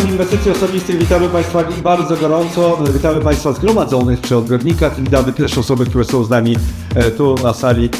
Marcin Inwestycji Osobistych. Witamy Państwa bardzo gorąco. Witamy Państwa zgromadzonych przy odbiornikach i witamy też osoby, które są z nami e, tu na sali